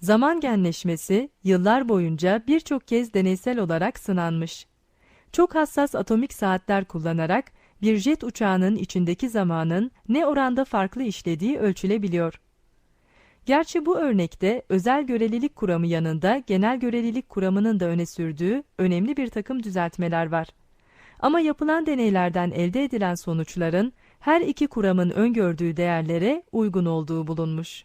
Zaman genleşmesi yıllar boyunca birçok kez deneysel olarak sınanmış. Çok hassas atomik saatler kullanarak bir jet uçağının içindeki zamanın ne oranda farklı işlediği ölçülebiliyor. Gerçi bu örnekte özel görelilik kuramı yanında genel görelilik kuramının da öne sürdüğü önemli bir takım düzeltmeler var. Ama yapılan deneylerden elde edilen sonuçların her iki kuramın öngördüğü değerlere uygun olduğu bulunmuş.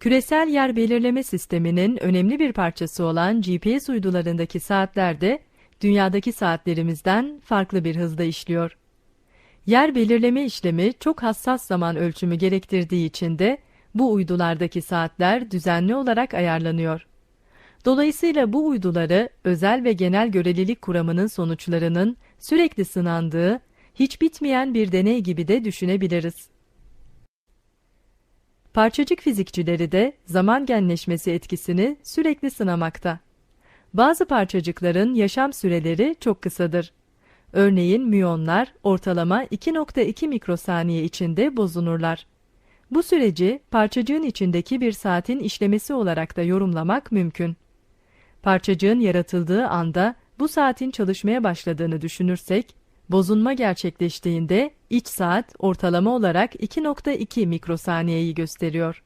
Küresel yer belirleme sisteminin önemli bir parçası olan GPS uydularındaki saatler de dünyadaki saatlerimizden farklı bir hızda işliyor. Yer belirleme işlemi çok hassas zaman ölçümü gerektirdiği için de bu uydulardaki saatler düzenli olarak ayarlanıyor. Dolayısıyla bu uyduları özel ve genel görelilik kuramının sonuçlarının sürekli sınandığı, hiç bitmeyen bir deney gibi de düşünebiliriz. Parçacık fizikçileri de zaman genleşmesi etkisini sürekli sınamakta. Bazı parçacıkların yaşam süreleri çok kısadır. Örneğin müyonlar ortalama 2.2 mikrosaniye içinde bozunurlar. Bu süreci parçacığın içindeki bir saatin işlemesi olarak da yorumlamak mümkün. Parçacığın yaratıldığı anda bu saatin çalışmaya başladığını düşünürsek, bozunma gerçekleştiğinde iç saat ortalama olarak 2.2 mikrosaniyeyi gösteriyor.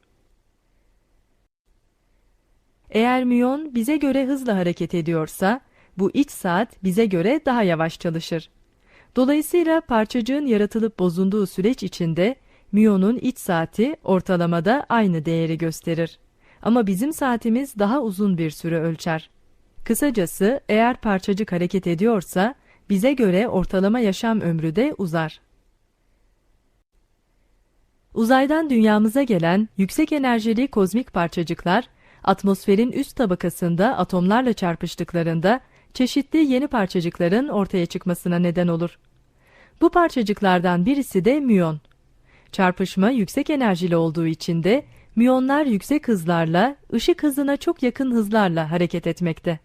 Eğer müyon bize göre hızla hareket ediyorsa, bu iç saat bize göre daha yavaş çalışır. Dolayısıyla parçacığın yaratılıp bozunduğu süreç içinde müyonun iç saati ortalamada aynı değeri gösterir. Ama bizim saatimiz daha uzun bir süre ölçer. Kısacası eğer parçacık hareket ediyorsa bize göre ortalama yaşam ömrü de uzar. Uzaydan dünyamıza gelen yüksek enerjili kozmik parçacıklar atmosferin üst tabakasında atomlarla çarpıştıklarında çeşitli yeni parçacıkların ortaya çıkmasına neden olur. Bu parçacıklardan birisi de müyon. Çarpışma yüksek enerjili olduğu için de müyonlar yüksek hızlarla, ışık hızına çok yakın hızlarla hareket etmekte.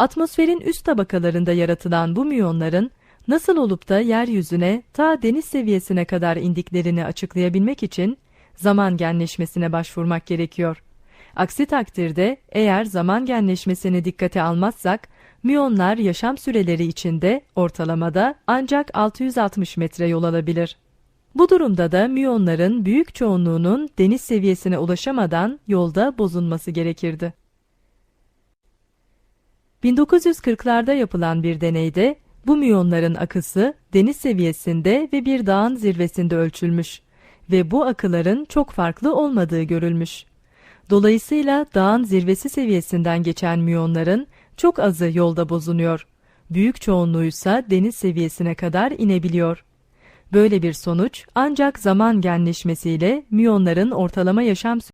Atmosferin üst tabakalarında yaratılan bu müyonların nasıl olup da yeryüzüne ta deniz seviyesine kadar indiklerini açıklayabilmek için zaman genleşmesine başvurmak gerekiyor. Aksi takdirde eğer zaman genleşmesini dikkate almazsak müyonlar yaşam süreleri içinde ortalamada ancak 660 metre yol alabilir. Bu durumda da müyonların büyük çoğunluğunun deniz seviyesine ulaşamadan yolda bozulması gerekirdi. 1940'larda yapılan bir deneyde bu müyonların akısı deniz seviyesinde ve bir dağın zirvesinde ölçülmüş ve bu akıların çok farklı olmadığı görülmüş. Dolayısıyla dağın zirvesi seviyesinden geçen müyonların çok azı yolda bozunuyor. Büyük çoğunluğuysa deniz seviyesine kadar inebiliyor. Böyle bir sonuç ancak zaman genleşmesiyle müyonların ortalama yaşam